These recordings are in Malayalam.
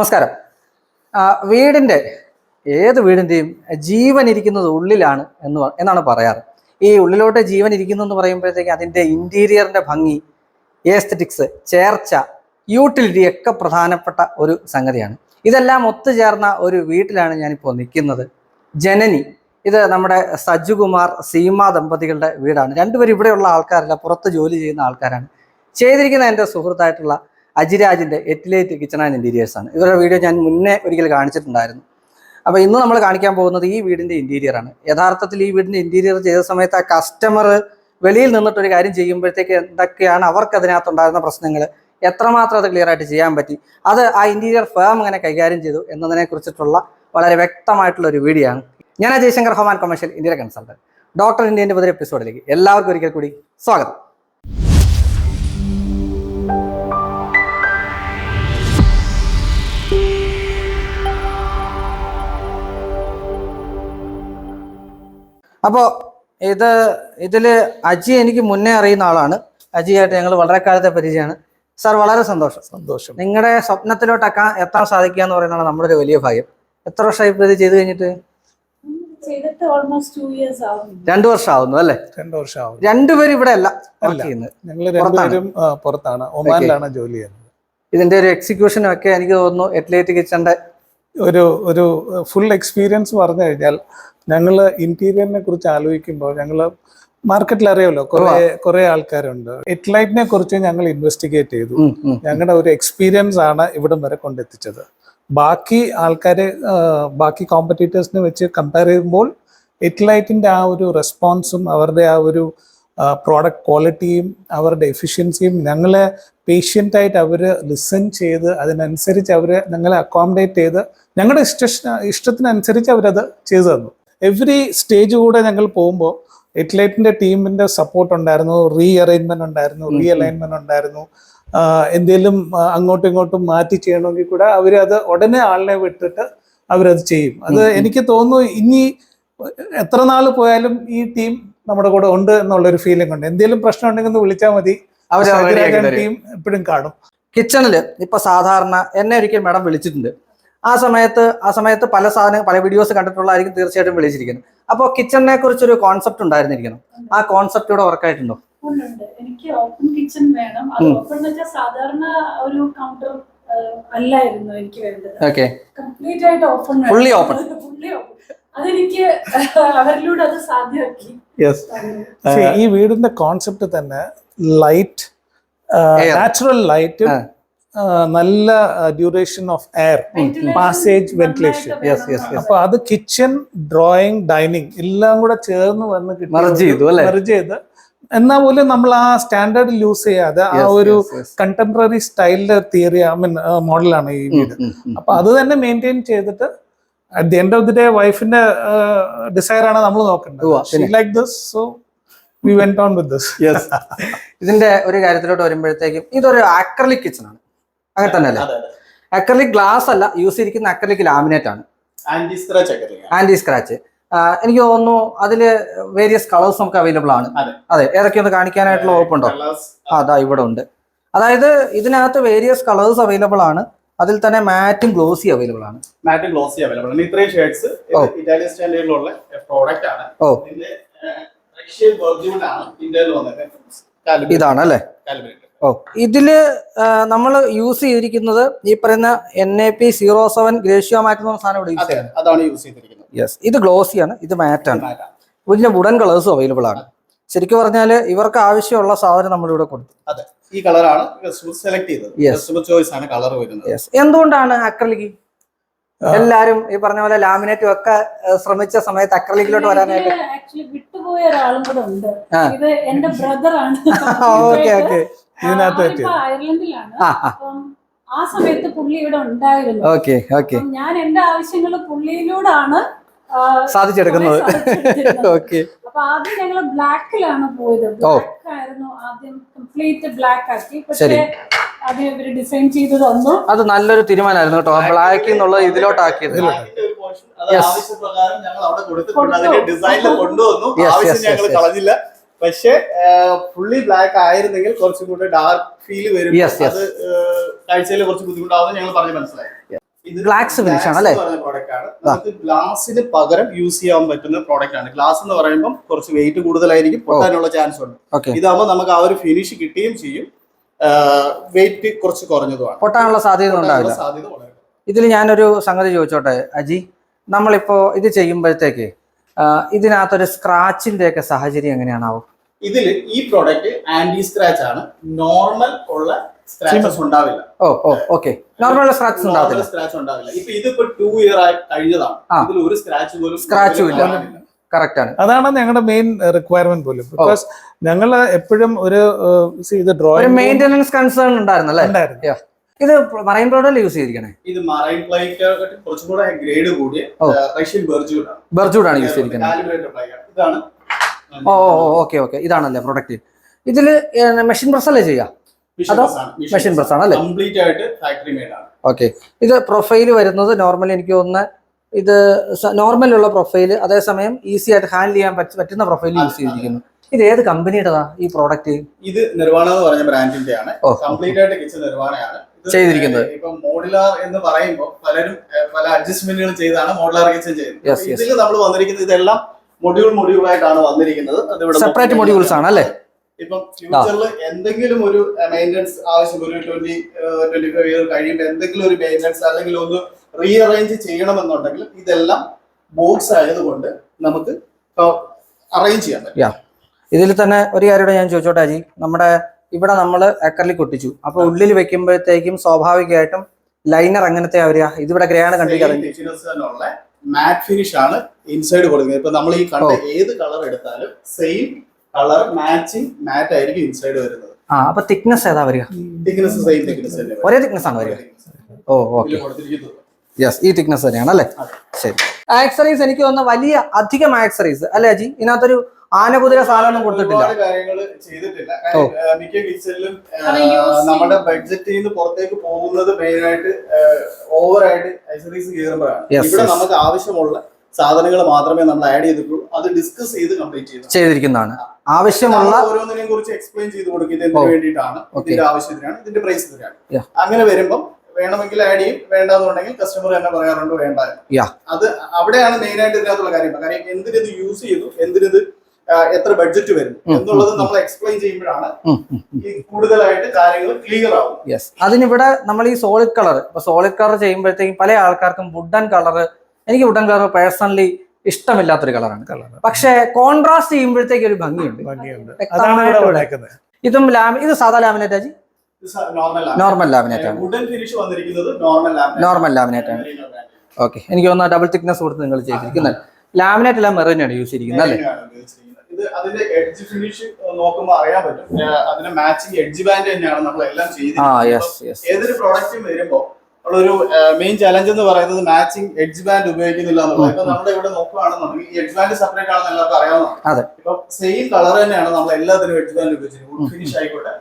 നമസ്കാരം. വീടിന്റെ ഏത് വീടിന്റെയും ജീവൻ ഇരിക്കുന്നത് ഉള്ളിലാണ് എന്ന് എന്നാണ് പറയാറ്. ഈ ഉള്ളിലോട്ട് ജീവൻ ഇരിക്കുന്നു എന്ന് പറയുമ്പോഴത്തേക്ക് അതിന്റെ ഇന്റീരിയറിന്റെ ഭംഗി ഏസ്തറ്റിക്സ് ചേർച്ച യൂട്ടിലിറ്റി ഒക്കെ പ്രധാനപ്പെട്ട ഒരു സംഗതിയാണ്. ഇതെല്ലാം ഒത്തുചേർന്ന ഒരു വീട്ടിലാണ് ഞാനിപ്പോൾ നിൽക്കുന്നത്. ജനനി ഇത് നമ്മുടെ സജ്ജുകുമാർ സീമ ദമ്പതികളുടെ വീടാണ്. രണ്ടുപേരും ഇവിടെയുള്ള ആൾക്കാരല്ല പുറത്ത് ജോലി ചെയ്യുന്ന ആൾക്കാരാണ്. ചെയ്തിരിക്കുന്ന എന്റെ സുഹൃത്തായിട്ടുള്ള അജിരാജിന്റെ എറ്റിലേറ്റ് കിച്ചൺ ആൻഡ് ഇന്റീരിയേഴ്സ് ആണ്. ഇവരുടെ വീഡിയോ ഞാൻ മുന്നേ ഒരിക്കൽ കാണിച്ചിട്ടുണ്ടായിരുന്നു. അപ്പോൾ ഇന്ന് നമ്മൾ കാണിക്കാൻ പോകുന്നത് ഈ വീടിന്റെ ഇന്റീരിയർ ആണ്. യഥാർത്ഥത്തിൽ ഈ വീടിന്റെ ഇന്റീരിയർ ചെയ്ത സമയത്ത് ആ കസ്റ്റമർ വെളിയിൽ നിന്നിട്ടൊരു കാര്യം ചെയ്യുമ്പോഴത്തേക്ക് എന്തൊക്കെയാണ് അവർക്ക് അതിനകത്തുണ്ടായിരുന്ന പ്രശ്നങ്ങൾ എത്രമാത്രം അത് ക്ലിയർ ആയിട്ട് ചെയ്യാൻ പറ്റി? അത് ആ ഇന്റീരിയർ ഫേം എങ്ങനെ കൈകാര്യം ചെയ്തു എന്നതിനെ കുറിച്ചിട്ടുള്ള വളരെ വ്യക്തമായിട്ടുള്ള ഒരു വീഡിയോ ആണ്. ഞാൻ ജയശങ്കർ ഹോമാൻ കൊമേഴ്ഷ്യൽ ഇന്ത്യയിലെ കൺസൾട്ടന്റ് ഡോക്ടർ ഇന്ത്യന്റെ പുതിയ എപ്പിസോഡിലേക്ക് എല്ലാവർക്കും ഒരിക്കൽ കൂടി സ്വാഗതം. അപ്പോൾ ഇത് ഇതിൽ അജി എനിക്ക് മുന്നേ അറിയുന്ന ആളാണ്. അജിയായിട്ട് ഞങ്ങൾ വളരെ കാലത്തെ പരിചയമാണ്. സാർ വളരെ സന്തോഷം. സന്തോഷം. നിങ്ങളുടെ സ്വപ്നത്തിലോട്ടൊക്കെ എത്താൻ സാധിക്കുക എന്ന് പറയുന്നതാണ് നമ്മുടെ ഒരു വലിയ ഭാഗ്യം. എത്ര വർഷമായി ഇപ്പോൾ ഇത് ചെയ്ത് കഴിഞ്ഞിട്ട്? ചെയ്തിട്ട് ഓൾമോസ്റ്റ് ടു ഇയേഴ്സ് ആവും രണ്ടു വർഷം ആവുന്നു അല്ലേ? രണ്ടു വർഷമാവും രണ്ടുപേരും ഇവിടെ അല്ല ഞങ്ങൾ രണ്ടുപേരും പുറത്താണ്. ഒമാനിലാണ് ജോലി ചെയ്യുന്നത്. ഇതിന്റെ ഒരു എക്സിക്യൂഷനും ഒക്കെ എനിക്ക് തോന്നുന്നു എറ്റ്ലേറ്റ് കിച്ചന്റെ ഒരു ഒരു ഫുൾ എക്സ്പീരിയൻസ് പറഞ്ഞു കഴിഞ്ഞാൽ ഞങ്ങൾ ഇന്റീരിയറിനെ കുറിച്ച് ആലോചിക്കുമ്പോൾ ഞങ്ങൾ മാർക്കറ്റിൽ അറിയാമല്ലോ കുറെ കുറെ ആൾക്കാരുണ്ട്. എറ്റ്ലൈറ്റിനെ കുറിച്ച് ഞങ്ങൾ ഇൻവെസ്റ്റിഗേറ്റ് ചെയ്തു. ഞങ്ങളുടെ ഒരു എക്സ്പീരിയൻസ് ആണ് ഇവിടം വരെ കൊണ്ടെത്തിച്ചത്. ബാക്കി ആൾക്കാരെ ബാക്കി കോമ്പറ്റീറ്റേഴ്സിനെ വെച്ച് കമ്പയർ ചെയ്യുമ്പോൾ എറ്റ്ലൈറ്റിന്റെ ആ ഒരു റെസ്പോൺസും അവരുടെ ആ ഒരു പ്രോഡക്റ്റ് ക്വാളിറ്റിയും അവരുടെ എഫിഷ്യൻസിയും ഞങ്ങളെ പേഷ്യന്റ് ആയിട്ട് അവർ ലിസൺ ചെയ്ത് അതിനനുസരിച്ച് അവർ ഞങ്ങളെ അക്കോമഡേറ്റ് ചെയ്ത് ഞങ്ങളുടെ ഇഷ്ട ഇഷ്ടത്തിനനുസരിച്ച് അവരത് ചെയ്തു തന്നു. എവറി സ്റ്റേജ് കൂടെ ഞങ്ങൾ പോകുമ്പോൾ എറ്റ്ലൈറ്റിന്റെ ടീമിന്റെ സപ്പോർട്ട് ഉണ്ടായിരുന്നു റീ അറേഞ്ച്മെന്റ് ഉണ്ടായിരുന്നു റീ അലൈൻമെന്റ് ഉണ്ടായിരുന്നു. എന്തെങ്കിലും അങ്ങോട്ടും ഇങ്ങോട്ടും മാറ്റി ചെയ്യണമെങ്കിൽ കൂടെ അവർ അത് ഉടനെ ആളിനെ വിട്ടിട്ട് അവരത് ചെയ്യും. അത് എനിക്ക് തോന്നുന്നു ഇനി എത്ര നാൾ പോയാലും ഈ ടീം നമ്മുടെ കൂടെ ഉണ്ട് എന്നുള്ള ഒരു ഫീലിംഗ് ഉണ്ട്. എന്തെങ്കിലും പ്രശ്നം ഉണ്ടെങ്കിൽ ഒന്ന് വിളിച്ചാൽ മതി. ടീം എപ്പോഴും കാണും. കിച്ചണിൽ ഇപ്പൊ സാധാരണ എന്നെ ഒരിക്കൽ മാഡം വിളിച്ചിട്ടുണ്ട്. ആ സമയത്ത് ആ സമയത്ത് പല സാധനം പല വീഡിയോസ് കണ്ടിട്ടുള്ളതായിരിക്കും തീർച്ചയായിട്ടും വിളിച്ചിരിക്കുന്നത്. അപ്പോൾ കിച്ചണിനെ കുറിച്ചൊരു കോൺസെപ്റ്റ് ഉണ്ടായിരുന്നിരിക്കണം ആ കോൺസെപ്റ്റ് ഇവിടെ വർക്കായിട്ടുണ്ടോ ഉണ്ട്. എനിക്ക് ഓപ്പൺ കിച്ചൺ വേണം. അത് ഓപ്പൺ എന്ന് വെച്ചാൽ സാധാരണ ഒരു കൗണ്ടർ അല്ലായിരുന്നു എനിക്ക് വേണ്ടത്. ഓക്കെ കംപ്ലീറ്റ് ആയിട്ട് open fully open fully open അതെനിക്ക് അവരിലൂടെ അത് സാധ്യമാക്കി യെസ് See, ഈ വീടിന്റെ കോൺസെപ്റ്റ് തന്നെ ലൈറ്റ്. Natural light. നല്ല duration of air passage ventilation. അപ്പൊ അത് കിച്ചൺ ഡ്രോയിങ് ഡൈനിങ് എല്ലാം കൂടെ ചേർന്ന് വന്ന് Merge ചെയ്തു, അല്ലേ? മെർജ് ചെയ്ത്. എന്നാ പോലും നമ്മൾ ആ സ്റ്റാൻഡേർഡ് യൂസ് ചെയ്യാതെ ആ ഒരു കണ്ടംപററി സ്റ്റൈലിന്റെ തിയറി ഐ മീൻ മോഡലാണ് ഈ വീട്. അപ്പൊ അത് തന്നെ മെയിന്റെയിൻ ചെയ്തിട്ട് at the end of the day വൈഫിന്റെ ഡിസൈർ ആണ് നമ്മൾ നോക്കേണ്ടത്. Like this so we went on with this yes ഇതിന്റെ ഒരു കാര്യത്തിലോട്ട് വരുമ്പോഴത്തേക്കും ഇതൊരു ആക്രലിക് കിച്ചൺ ആണ്. അങ്ങനെ തന്നെ അല്ലേ അക്രലിക് ഗ്ലാസ് അല്ല യൂസ് ചെയ്തിരിക്കുന്ന അക്രലിക് ലാമിനേറ്റ് ആണ്. ആന്റി സ്ക്രാച്ച് ആന്റി സ്ക്രാച്ച് എനിക്ക് തോന്നുന്നു അതിൽ വേരിയസ് കളേഴ്സ് നമുക്ക് അവൈലബിൾ ആണ്. അതെ. ഏതൊക്കെയൊന്ന് ഏതൊക്കെ ഒന്ന് കാണിക്കാനായിട്ടുള്ള ഓപ്പുണ്ടോ ആ അതാ ഇവിടെ ഉണ്ട്. അതായത് ഇതിനകത്ത് വേരിയസ് കളേഴ്സ് അവൈലബിൾ ആണ്. അതിൽ തന്നെ മാറ്റും ഗ്ലോസി അവൈലബിൾ ആണ്. മാറ്റ് ഗ്ലോസി അവൈലബിൾ ആണ്. ഇത്രയും ഷേഡ്സ് ഇറ്റാലിയൻ സ്റ്റാൻഡേർഡിലുള്ള പ്രോഡക്റ്റ് ആണ്. ഓ. റഷ്യൻ ആണ് ഇന്ത്യയിൽ വന്നത്. ഇതാണ് അല്ലേ? കാലിബ്രേറ്റ് ഓ. ഇതിൽ നമ്മൾ യൂസ് ചെയ്തിരിക്കുന്നത് ഈ പറയുന്ന N A P zero seven ഗ്രേഷ്യോ matte എന്ന സാധനം ഇവിടെ യൂസ് ചെയ്യുന്നത്. അതാണ് യൂസ് ചെയ്തിരിക്കുന്നത്. യെസ് ഇത് ഗ്ലോസി ആണ് ഇത് മാറ്റ് ആണ്. Matte ആണ്. ഇതിന്റെ വുഡൻ കളേഴ്സും അവൈലബിൾ ആണ്. ശരിക്കും പറഞ്ഞാൽ ഇവർക്ക് ആവശ്യമുള്ള സാധനം നമ്മൾ ഇവിടെ കൊടുത്തു. അതെ. ഈ കളറാണ് സെലക്ട് ചെയ്തത്. കസ്റ്റമർ ചോയ്സ് ആണ് കളർ വരുന്നത്. യെസ് എന്തുകൊണ്ടാണ് അക്രലിക് എല്ലാരും ഈ പറഞ്ഞ പോലെ ലാമിനേറ്റ് ഒക്കെ ശ്രമിച്ച സമയത്ത് അക്രലിക്കിലോട്ട് വരാനായിട്ട് ആക്ച്വലി വിട്ടുപോയ ഒരാളും കൂടെ ഉണ്ട്. ഇത് എന്റെ ബ്രദർ ആണ്. ഓക്കെ ഓക്കെ ഇതിനകത്ത് പറ്റിയത്. അയർലൻഡിലാണ്. ആ ആ. സമയത്ത് പുള്ളി ഇവിടെ ഉണ്ടായിരുന്നു. Okay okay. ഞാൻ എന്റെ ആവശ്യങ്ങൾ പുള്ളിയിലൂടാണ് ആ, സാധിച്ചെടുക്കുന്നത്. ഓക്കെ. അപ്പൊ ആദ്യം ഞങ്ങൾ ബ്ലാക്കിലാണ് പോയത്. ബ്ലാക്ക് ആയിരുന്നു ആദ്യം കംപ്ലീറ്റ് ബ്ലാക്ക് ആക്കി പക്ഷേ അത് ഇവർ ഡിസൈൻ ചെയ്ത് തന്നു. അത് നല്ലൊരു തീരുമാനമായിരുന്നു കേട്ടോ. ബ്ലാക്ക് എന്നുള്ളത് ഇതിലോട്ടാക്കിയത്. ഒരു portion, അത് ആവശ്യപ്രകാരം ഞങ്ങൾ അവിടെ കൊടുത്തിട്ടുണ്ട്. കൊടുത്തു. അതിന്റെ ഡിസൈനിൽ കൊണ്ടുവന്നു. ആവശ്യം ഞങ്ങൾ. കളഞ്ഞില്ല. പക്ഷെ ഫുള്ളി ബ്ലാക്ക് ആയിരുന്നെങ്കിൽ കുറച്ചും കൂടെ ഡാർക്ക് ഫീൽ വരും. അത് കാഴ്ചയിൽ കുറച്ച് ബുദ്ധിമുട്ടാവുന്ന ഞങ്ങൾ പറഞ്ഞ് മനസ്സിലായി. ഇത് ഗ്ലാക്സ് ഫിനിഷ് ആണ്. അല്ലേ നമുക്ക് ഗ്ലാസിന് പകരം യൂസ് ചെയ്യാൻ പറ്റുന്ന പ്രോഡക്റ്റ് ആണ്. ഗ്ലാസ് എന്ന് പറയുമ്പോൾ കുറച്ച് വെയിറ്റ് കൂടുതലായിരിക്കും പൊട്ടാനുള്ള ചാൻസ് ഉണ്ട്. ഇതാകുമ്പോൾ നമുക്ക് ആ ഒരു ഫിനിഷ് കിട്ടുകയും ചെയ്യും. വെയിറ്റ് കുറച്ച് കുറഞ്ഞതുമാണ്. പൊട്ടാനുള്ള സാധ്യത ഉണ്ടാവില്ല. സാധ്യത ഇതിൽ ഞാനൊരു സംഗതി ചോദിച്ചോട്ടെ അജി? നമ്മളിപ്പോ ഇത് ചെയ്യുമ്പോഴത്തേക്ക് ഇതിനകത്തൊരു സ്ക്രാച്ചിന്റെ ഒക്കെ സാഹചര്യം എങ്ങനെയാണാവും? ഇതിൽ ഈ പ്രോഡക്റ്റ് ആന്റി സ്ക്രാച്ച് ആണ്. നോർമൽ ഉള്ള സ്ക്രാച്ചസ് ഉണ്ടാവില്ല. ഓ ഓ ഓക്കെ നോർമൽ സ്ക്രാച്ചസ് ഉണ്ടാവില്ല. സ്ക്രാച്ച് ഉണ്ടാവില്ല. ഇപ്പൊ ഇതിപ്പോ ടു ഇയർ ആയി കഴിഞ്ഞതാണ്. ഇതിൽ ഒരു സ്ക്രാച്ച് പോലും സ്ക്രാച്ചും ഇല്ല. കാണാനില്ല. കറക്റ്റ് ആണ്. അതാണ് ഞങ്ങളുടെ മെയിൻ റിക്വയർമെന്റ് പോലും. ബിക്കോസ് ഞങ്ങൾ എപ്പോഴും ഒരു see, ഇത് ഡ്രോയിങ് മെയിന്റെനൻസ് കൺസേൺ ഉണ്ടായിരുന്നു അല്ലേ? ഉണ്ടായിരുന്നു. ഇത് മറൈൻ പ്രോഡക്റ്റ് യൂസ് ചെയ്തിരിക്കണേ? ഇത് മറൈൻ പ്ലൈറ്റ് കുറച്ചും കൂടെ ഗ്രേഡ് കൂടിയ. റഷ്യൻ ബെർജൂഡ് ആണ്. ബെർജൂഡ് ആണ് യൂസ് ചെയ്തിരിക്കുന്നത് ഇതാണ് ഓ ഓക്കെ ഓക്കെ. ഇതാണല്ലേ പ്രൊഡക്റ്റ് ഇതിൽ മെഷീൻ പ്രസ് അല്ലേ ചെയ്യാ അതോ മെഷീൻ പ്രസ് ആണ്. അല്ലേ? കംപ്ലീറ്റ് ആയിട്ട് ഫാക്ടറി മെയ്ഡ് ആണ്. ഓക്കെ. ഇത് പ്രൊഫൈൽ വരുന്നത് നോർമലി എനിക്ക് തോന്നുന്ന ഇത് നോർമൽ ഉള്ള പ്രൊഫൈൽ അതേസമയം ഈസി ആയിട്ട് ഹാൻഡിൽ ചെയ്യാൻ പറ്റുന്ന പ്രൊഫൈൽ യൂസ് ചെയ്തിരിക്കുന്നു. ഇത് ഏത് കമ്പനിയുടെതാ ഈ പ്രോഡക്റ്റ് ഇത് നിർവാണ എന്ന് പറഞ്ഞ ബ്രാൻഡിന്റെ ആണ്. കംപ്ലീറ്റ് ആയിട്ട് കിച്ചൺ നിർവാണയാണ് ചെയ്തിരിക്കുന്നത്. ഇപ്പൊ മോഡുലാർ എന്ന് പറയുമ്പോൾ പലരും പല അഡ്ജസ്റ്റ്മെന്റുകൾ ചെയ്താണ് മോഡുലാർ കിച്ചൺ ചെയ്യുന്നത്. ഇതിൽ നമ്മൾ വന്നിരിക്കുന്നത് ഇതെല്ലാം മൊഡ്യൂൾ മൊഡ്യൂൾ ആയിട്ടാണ് വന്നിരിക്കുന്നത്. സെപ്പറേറ്റ് മോഡ്യൂൾസ് മൊഡ്യൂൾസ് ആണ് അല്ലേ? ഇപ്പം ഫ്യൂച്ചറിൽ എന്തെങ്കിലും ഒരു മെയിന്റനൻസ് ആവശ്യം ഒരു ട്വന്റി ട്വന്റി ഫൈവ് ഇയർ കഴിയുമ്പോൾ എന്തെങ്കിലും ഒരു മെയിന്റനൻസ് അല്ലെങ്കിൽ ഒന്ന് റീഅറേഞ്ച് ചെയ്യണമെന്നുണ്ടെങ്കിൽ ഇതെല്ലാം ബോക്സ് ആയതുകൊണ്ട് നമുക്ക് അറേഞ്ച് ചെയ്യാൻ പറ്റും. ഇതിൽ തന്നെ ഒരു കാര്യം ഞാൻ ചോദിച്ചോട്ടെ അജി? നമ്മുടെ ഇവിടെ നമ്മൾ അക്കറിൽ കൊട്ടിച്ചു. അപ്പൊ ഉള്ളിൽ വെക്കുമ്പോഴത്തേക്കും സ്വാഭാവികമായിട്ടും ലൈനർ അങ്ങനത്തെ വരിക ഇതിവിടെ ഗ്രേ ആണ് കണ്ടിരിക്കുന്നത്. മാറ്റ് ഫിനിഷ് ആണ് ഇൻസൈഡ് കൊടുക്കുന്നത്. ഇപ്പൊ നമ്മൾ ഈ കണ്ട ഏത് കളർ എടുത്താലും സെയിം കളർ മാച്ചിങ് മാറ്റ് ആയിരിക്കും ഇൻസൈഡ് വരുന്നത്. ആ അപ്പൊ തിക്നെസ് ഏതാ വരിക? തിക്നെസ് സെയിം തിക്നെസ് ഒരേ തിക്നെസ് ആണ് വരിക. ഓ ഓക്കെ. യെസ് ഈ തിക്നെസ് തന്നെയാണ് അല്ലേ? ശരി. ആക്സറീസ് എനിക്ക് തോന്നുന്ന വലിയ അധികം ആക്സറീസ് അല്ലേ അജി? ഇതിനകത്തൊരു ആനകുതിര സാധനമൊന്നും കൊടുത്തിട്ടില്ല. കാര്യങ്ങൾ ചെയ്തിട്ടില്ല. മിക്ക കിച്ചണിലും നമ്മുടെ ബഡ്ജറ്റിൽ നിന്ന് പുറത്തേക്ക് പോകുന്നത് മെയിൻ ആയിട്ട് ഓവർ ആയിട്ട് ഐസറീസ് കയറുമ്പോഴാണ് ഇവിടെ നമുക്ക് ആവശ്യമുള്ള സാധനങ്ങൾ മാത്രമേ നമ്മൾ ആഡ് ചെയ്തിട്ടുള്ളൂ. അത് ഡിസ്കസ് ചെയ്ത് കംപ്ലീറ്റ് ചെയ്തു ചെയ്തിരിക്കുന്നതാണ്. ആവശ്യമുള്ള ഓരോന്നിനെ ഓരോന്നിനെയും കുറിച്ച് എക്സ്പ്ലെയിൻ ചെയ്ത് കൊടുക്കും. ഇത് എന്തിനു ഓ. വേണ്ടിയിട്ടാണ് ഇതിന്റെ ആവശ്യത്തിനാണ് ഇതിന്റെ പ്രൈസ് ഇതിനാണ് അങ്ങനെ വരുമ്പോൾ വേണമെങ്കിൽ ആഡ് ചെയ്യും വേണ്ടെന്നുണ്ടെങ്കിൽ കസ്റ്റമർ തന്നെ പറയാറുണ്ട് വേണ്ട. അത് അവിടെയാണ് മെയിൻ ആയിട്ട് ഇതിനകത്തുള്ള കാര്യം. കാര്യം എന്തിനത് യൂസ് ചെയ്തു എന്തിനത് എത്ര ബഡ്ജറ്റ് വരും എന്നുള്ളത് നമ്മൾ എക്സ്പ്ലെയിൻ ചെയ്യുമ്പോഴാണ് ഈ കൂടുതലായിട്ട് കാര്യങ്ങൾ ക്ലിയർ ആവും. യെസ് അതിനിവിടെ നമ്മൾ ഈ സോളിഡ് കളർ ഇപ്പൊ സോളിഡ് കളർ ചെയ്യുമ്പോഴത്തേക്കും പല ആൾക്കാർക്കും വുഡൻ കളർ എനിക്ക് വുഡൻ കളർ പേഴ്സണലി ഇഷ്ടമില്ലാത്തൊരു കളറാണ് കളർ പക്ഷേ കോൺട്രാസ്റ്റ് ചെയ്യുമ്പോഴത്തേക്ക് ഒരു ഭംഗിയുണ്ട്. ഭംഗിയുണ്ട്. ഇതും ലാമി ഇത് സാധാ ലാമിനേറ്റ് ആജി നോർമൽ നോർമൽ ലാമിനേറ്റ് ആണ്. വുഡൻ ഫിനിഷ് വന്നിരിക്കുന്നത് നോർമൽ നോർമൽ ലാമിനേറ്റ് ആണ്. ഓക്കെ എനിക്ക് തോന്നുന്നു ഡബിൾ തിക്നെസ് കൊടുത്ത് നിങ്ങൾ ചെയ്തിരിക്കുന്നത്. ലാമിനേറ്റ് എല്ലാം മെറിനാണ് യൂസ് ചെയ്തിരിക്കുന്നത് അല്ലേ? ഇത് അതിന്റെ എഡ്ജ് ഫിനിഷ് നോക്കുമ്പോൾ അറിയാൻ പറ്റും. അതിന്റെ മാച്ചിങ് എഡ്ജ് ബാൻഡ് തന്നെയാണ് നമ്മൾ എല്ലാം യെസ് ഏതൊരു പ്രോഡക്റ്റും വരുമ്പോൾ ഒരു മെയിൻ ചലഞ്ച് എന്ന് പറയുന്നത് മാച്ചിങ് എഡ്ജ് ബാൻഡ് ഉപയോഗിക്കുന്നില്ല എന്നുള്ളത്. ഇപ്പൊ നമ്മുടെ ഇവിടെ നോക്കുകയാണെന്നുണ്ടെങ്കിൽ എഡ്ജ് ബാൻഡ് സെപ്പറേറ്റ് ആണെന്ന് എല്ലാവർക്കും അറിയാവുന്നതാണ്. ഇപ്പൊ സെയിം കളർ തന്നെയാണ് നമ്മൾ എല്ലാത്തിനും എഡ്ജ് ബാൻഡ് ഉപയോഗിച്ചിരിക്കുന്നത്. ഫിനിഷ് ആയിക്കോട്ടെ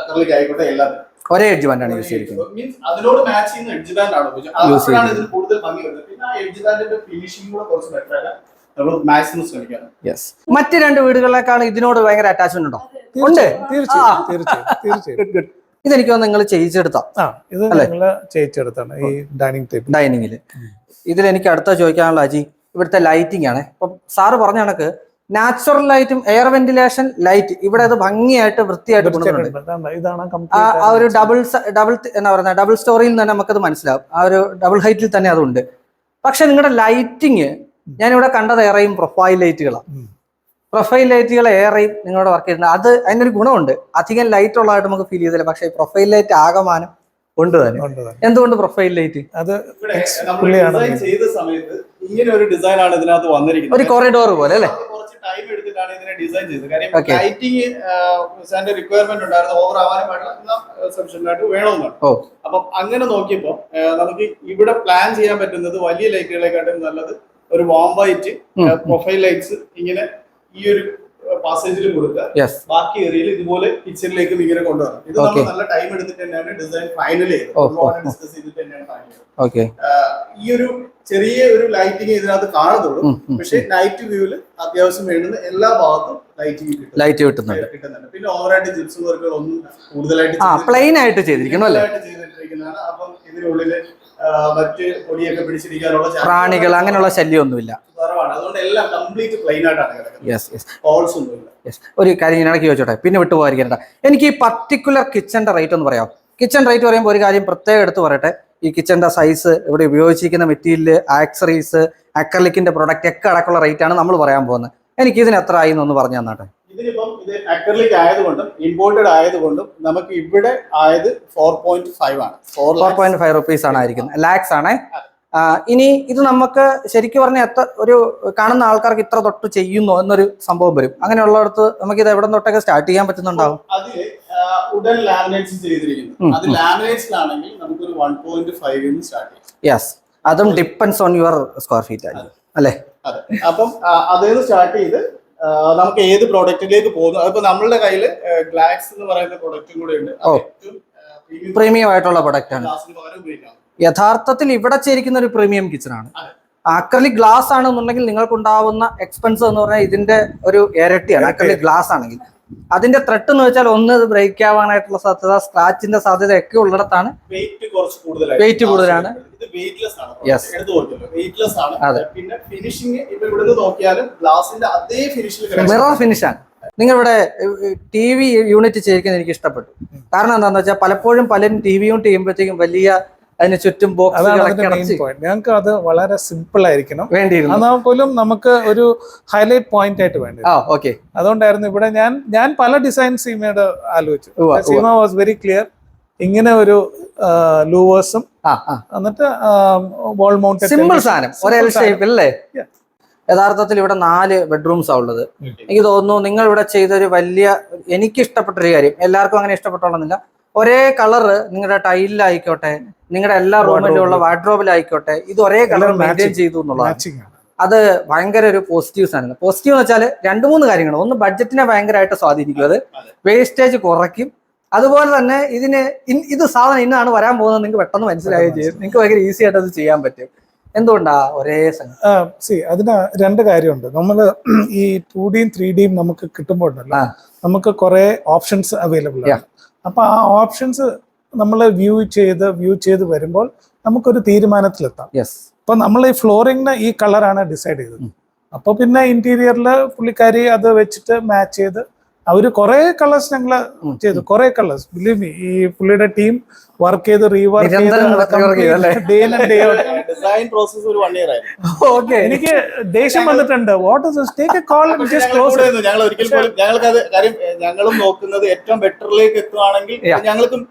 അക്രലിക് ആയിക്കോട്ടെ എല്ലാത്തിനും. ഒരേ എഡ്ജ് ബാൻഡാണ് യൂസ് ചെയ്തിരിക്കുന്നത്. മീൻസ് അതിനോട് മാച്ച് ചെയ്യുന്ന എഡ്ജ് ബാൻഡ് ആണ് Use അപ്പോഴാണ് കൂടുതൽ ഭംഗി വരുന്നത്. പിന്നെ ആ എഡ്ജ് ബാൻഡിന്റെ ഫിനിഷിംഗ് കൂടെ കുറച്ച് ബെറ്റർ ആണ്. യെസ് മറ്റ് രണ്ട് വീടുകളെക്കാളും ഇതിനോട് ഭയങ്കര അറ്റാച്ച്മെന്റ് ഉണ്ടോ? ഉണ്ട്. തീർച്ചയായും. തീർച്ചയായും തീർച്ചയായും. ഇതെനിക്ക് നിങ്ങൾ ചെയ്യിച്ചെടുത്താ? ആ ഇത് നിങ്ങൾ ചെയ്യിച്ചെടുത്താണ് ഈ ഡൈനിങ് ടേബിൾ ഡൈനിങ്ങിൽ ഇതിൽ എനിക്ക് അടുത്ത ചോദിക്കാനുള്ള അജി ഇവിടുത്തെ ലൈറ്റിംഗ് ആണ്. ഇപ്പം സാറ് പറഞ്ഞ കണക്ക് നാച്ചുറൽ ലൈറ്റും എയർ വെന്റിലേഷൻ ലൈറ്റ് ഇവിടെ അത് ഭംഗിയായിട്ട് വൃത്തിയായിട്ട് ആ ആ ഒരു ഡബിൾ ഡബിൾ എന്നാ പറയുന്നത് ഡബിൾ സ്റ്റോറിയിൽ തന്നെ നമുക്കത് മനസ്സിലാവും. ആ ഒരു ഡബിൾ ഹൈറ്റിൽ തന്നെ അതുണ്ട്. പക്ഷെ നിങ്ങളുടെ ലൈറ്റിങ് ഞാനിവിടെ കണ്ടത് ഏറെയും പ്രൊഫൈൽ ലൈറ്റുകളാണ്. പ്രൊഫൈൽ ലൈറ്റുകൾ ഏറെയും നിങ്ങളുടെ വർക്ക് ചെയ്യുന്നത് അത് അതിനൊരു ഗുണമുണ്ട്. അധികം ലൈറ്റ് ഉള്ളതായിട്ട് നമുക്ക് ഫീൽ ചെയ്തില്ല. പക്ഷേ പ്രൊഫൈൽ ലൈറ്റ് ആകമാനം ഉണ്ട് തന്നെ. എന്തുകൊണ്ട് പ്രൊഫൈൽ ലൈറ്റ് അത് ചെയ്ത സമയത്ത് ഇങ്ങനെ ഒരു ഡിസൈൻ ആണ് ഇതിനകത്ത് ഒരു കോറിഡോർ പോലെ അല്ലേ? കുറച്ച് ടൈം എടുത്തിട്ടാണ് ഇതിനെ ഡിസൈൻ ചെയ്തത്. കാര്യം ലൈറ്റിംഗ് റിക്വയർമെന്റ് ഉണ്ടായിരുന്നു. ഓവർ ആവാനും പാടില്ല സഫീഷ്യന്റ് ആയിട്ട് വേണമെന്നാണ്. ഓ. അപ്പം അങ്ങനെ നോക്കിയപ്പോ നമുക്ക് ഇവിടെ പ്ലാൻ ചെയ്യാൻ പറ്റുന്നത് വലിയ ലൈറ്റുകളെക്കാട്ടും നല്ലത് ഒരു വാം വൈറ്റ് പ്രൊഫൈൽ ലൈറ്റ്സ് ഇങ്ങനെ ഈ ഒരു പാസേജിൽ കൊടുക്കുക. ബാക്കി ഏരിയയിൽ ഇതുപോലെ കിച്ചണിലേക്ക് ഇങ്ങനെ കൊണ്ടുവരണം. ഇത് നമ്മൾ നല്ല ടൈം എടുത്തിട്ട് തന്നെയാണ് ഡിസൈൻ ഫൈനൽ ചെയ്തത്. ഓ, ഒരുപാട് ഓ, ഓ. ഡിസ്കസ് ചെയ്തിട്ട് തന്നെയാണ് ഫൈനൽ ഈ ഒരു ചെറിയ ഒരു ലൈറ്റിംഗ് ഇതിനകത്ത് കാണുന്നുള്ളൂ. പക്ഷെ നൈറ്റ് വ്യൂവിൽ അത്യാവശ്യം വേണ്ടുന്ന എല്ലാ ഭാഗത്തും ലൈറ്റ് കിട്ടുന്നുണ്ട്. കിട്ടുന്നുണ്ട്. പിന്നെ ഓവറായിട്ട് ജിപ്സും വർക്കുകൾ ഒന്നും കൂടുതലായിട്ട്. പ്ലെയിൻ ആയിട്ട് ചെയ്തിരിക്കുന്നു അല്ലേ? ചെയ്തിട്ടിരിക്കുന്നതാണ്. അപ്പം ഇതിനുള്ളിൽ ആ, മറ്റ് പൊടിയൊക്കെ പിടിച്ചിരിക്കാനുള്ള പ്രാണികൾ അങ്ങനെയുള്ള ശല്യമൊന്നുമില്ല. ഒരു കാര്യം ഞാൻ ഇടയ്ക്ക് ചോദിച്ചോട്ടെ? പിന്നെ വിട്ടു പോകാതിരിക്കണ്ട എനിക്ക് ഈ പർട്ടിക്കുലർ കിച്ചന്റെ റേറ്റ് ഒന്ന് പറയാം കിച്ചൺ റേറ്റ് പറയുമ്പോൾ ഒരു കാര്യം പ്രത്യേകം എടുത്ത് പറയട്ടെ. ഈ കിച്ചന്റെ സൈസ് ഇവിടെ ഉപയോഗിച്ചിരിക്കുന്ന മെറ്റീരിയൽ ആക്സറീസ് അക്രലിക്കിന്റെ പ്രൊഡക്റ്റ് ഒക്കെ അടക്കമുള്ള റേറ്റ് ആണ് നമ്മൾ പറയാൻ പോകുന്നത്. എനിക്ക് ഇതിന് എത്ര ആയി എന്നൊന്ന് പറഞ്ഞു തന്നാട്ടെ. ഇതിനിപ്പം ഇത് അക്രലിക് ആയതുകൊണ്ടും ഇമ്പോർട്ടഡ് ആയതുകൊണ്ടും നമുക്ക് ഇവിടെ ആയത് ഫോർ പോയിന്റ് ഫൈവ് ആണ്. ഫോർ പോയിന്റ് ഫൈവ് റുപ്പീസ് ആണ് ആയിരിക്കുന്നത് ലാക്സ് ആണ്. ഇനി ഇത് നമുക്ക് ശരിക്കും പറഞ്ഞാൽ എത്ര ഒരു കാണുന്ന ആൾക്കാർക്ക് ഇത്ര തൊട്ട് ചെയ്യുന്നു എന്നൊരു സംഭവം വരും. അങ്ങനെയുള്ളടത്ത് നമുക്ക് ഇത് എവിടെ തൊട്ടൊക്കെ സ്റ്റാർട്ട് ചെയ്യാൻ പറ്റുന്നുണ്ടാവും? അതിൽ ഉടൻ ലാമിനേറ്റ്സ് ചെയ്തിരിക്കുന്നു. ഉം, ആണെങ്കിൽ ലാമിനേറ്റ്സിലാണെങ്കിൽ നമുക്കൊരു വൺ പോയിന്റ് ഫൈവ് സ്റ്റാർട്ട് ചെയ്യാം. യെസ് അതും depends on your square feet ആയിരിക്കും. അല്ലേ? അതെ. അപ്പം അതേന്ന് സ്റ്റാർട്ട് ചെയ്ത് നമുക്ക് ഏത് പ്രോഡക്റ്റിലേക്ക് പോകുന്നു? അതിപ്പോ നമ്മളുടെ കയ്യിൽ ഗ്ലാക്സ് എന്ന് പറയുന്ന പ്രോഡക്റ്റ് കൂടെ ഉണ്ട്. പ്രീമിയം ആയിട്ടുള്ള പ്രൊഡക്റ്റ് ആണ്. യഥാർത്ഥത്തിൽ ഇവിടെ ചേരിക്കുന്ന ഒരു പ്രീമിയം കിച്ചൺ ആണ്. അക്രലിക് ഗ്ലാസ് ആണെന്നുണ്ടെങ്കിൽ നിങ്ങൾക്കുണ്ടാവുന്ന എക്സ്പെൻസ് എന്ന് പറഞ്ഞാൽ ഇതിന്റെ ഒരു ഇരട്ടിയാണ്. അക്രലിക് ഗ്ലാസ് ആണെങ്കിൽ. അതിന്റെ ത്രെട്ട് എന്ന് വെച്ചാൽ ഒന്ന് ഇത് ബ്രേക്ക് ആവാനായിട്ടുള്ള സാധ്യത സ്ക്രാച്ചിന്റെ സാധ്യത ഒക്കെ ഉള്ളിടത്താണ്. വെയിറ്റ് കൂടുതലാണ്. ആണ്. അതെ. പിന്നെ ഫിനിഷിംഗ് നോക്കിയാലും ഗ്ലാസിന്റെ അതേ ഫിനിഷിൽ മിറർ ഫിനിഷാണ് ഇവിടെ ടി വി യൂണിറ്റ് ചെയ്യിക്കുന്നത് എനിക്ക് ഇഷ്ടപ്പെട്ടു. കാരണം എന്താണെന്ന് വെച്ചാൽ പലപ്പോഴും പലരും ടി വി യൂണിറ്റ് ചെയ്യുമ്പോഴത്തേക്കും വലിയ അതിന് ചുറ്റും ഞങ്ങൾക്ക് അത് വളരെ സിമ്പിൾ ആയിരിക്കണം. വേണ്ടിയിരുന്നു. പോലും നമുക്ക് ഒരു ഹൈലൈറ്റ് പോയിന്റ് ആയിട്ട് വേണ്ടി ആ ഓക്കെ അതുകൊണ്ടായിരുന്നു ഇവിടെ ഞാൻ ഞാൻ പല ഡിസൈൻ സീമയുടെ ആലോചിച്ചു. സീമ വാസ് വെരി ക്ലിയർ ഇങ്ങനെ ഒരു ലൂവേഴ്സും എന്നിട്ട് വോൾ മൗണ്ട് സിമ്പിൾ സാധനം. ഒരു എൽ ഷേപ്പ് അല്ലേ. യഥാർത്ഥത്തിൽ ഇവിടെ നാല് ബെഡ്റൂംസ് ആ ഉള്ളത്. എനിക്ക് തോന്നുന്നു നിങ്ങൾ ഇവിടെ ചെയ്തൊരു വലിയ എനിക്ക് ഇഷ്ടപ്പെട്ട ഒരു കാര്യം. എല്ലാവർക്കും അങ്ങനെ ഇഷ്ടപ്പെട്ടോളന്നില്ല ഒരേ കളറ് നിങ്ങളുടെ ടൈലിലായിക്കോട്ടെ നിങ്ങളുടെ എല്ലാ റൂമിലും ഉള്ള വാർഡ്രോബിലായിക്കോട്ടെ ഇത് ഒരേ കളർ മെയിന്റെയിൻ. ചെയ്തു എന്നുള്ളതാണ്. അത് ഭയങ്കര ഒരു പോസിറ്റീവ് സാധനം പോസിറ്റീവ് എന്ന് വെച്ചാൽ രണ്ട് മൂന്ന് കാര്യങ്ങൾ ഒന്ന് ബഡ്ജറ്റിനെ ഭയങ്കരമായിട്ട് സ്വാധീനിക്കും. അത് വേസ്റ്റേജ് കുറയ്ക്കും. അതുപോലെ തന്നെ ഇതിന് ഇത് സാധനം ഇന്നാണ് വരാൻ പോകുന്നത് നിങ്ങൾക്ക് പെട്ടെന്ന് മനസ്സിലാവുകയും ചെയ്യും. നിങ്ങൾക്ക് ഭയങ്കര ഈസി ആയിട്ട് അത് ചെയ്യാൻ പറ്റും. എന്തുകൊണ്ടാ ഒരേ സി അതിന് രണ്ട് കാര്യമുണ്ട്. നമ്മൾ ഈ ടു ഡിയും ത്രീ ഡിയും നമുക്ക് കിട്ടുമ്പോൾ ഉണ്ടല്ലോ ആ. നമുക്ക് കുറെ ഓപ്ഷൻസ് അവൈലബിൾ ആണ്. അപ്പൊ ആ ഓപ്ഷൻസ് നമ്മൾ വ്യൂ ചെയ്ത് വ്യൂ ചെയ്ത് വരുമ്പോൾ നമുക്കൊരു തീരുമാനത്തിലെത്താം. യെസ് അപ്പൊ നമ്മൾ ഈ ഫ്ലോറിങ്ങിന് ഈ കളറാണ് ഡിസൈഡ് ചെയ്തത്. അപ്പോൾ പിന്നെ ഇന്റീരിയറിൽ പുള്ളിക്കാരി അത് വെച്ചിട്ട് മാച്ച് ചെയ്ത് അവർ കുറെ കളേഴ്സ് ഞങ്ങൾ. ചെയ്തു. കുറെ കളേഴ്സ് ബിലീവ് മീ ഈ പുള്ളിയുടെ ടീം വർക്ക് ചെയ്ത് റീവർക്ക് ഇയർ ഓക്കെ എനിക്ക് ദേഷ്യം വന്നിട്ടുണ്ട്. What is take a call just close ഞങ്ങൾ ഒരിക്കൽ പോലും ഞങ്ങൾക്ക് അത് കാര്യം ഞങ്ങളും നോക്കുന്നത് ഏറ്റവും ബെറ്ററിലേക്ക് എത്തുകയാണെങ്കിൽ. ഞങ്ങൾക്കും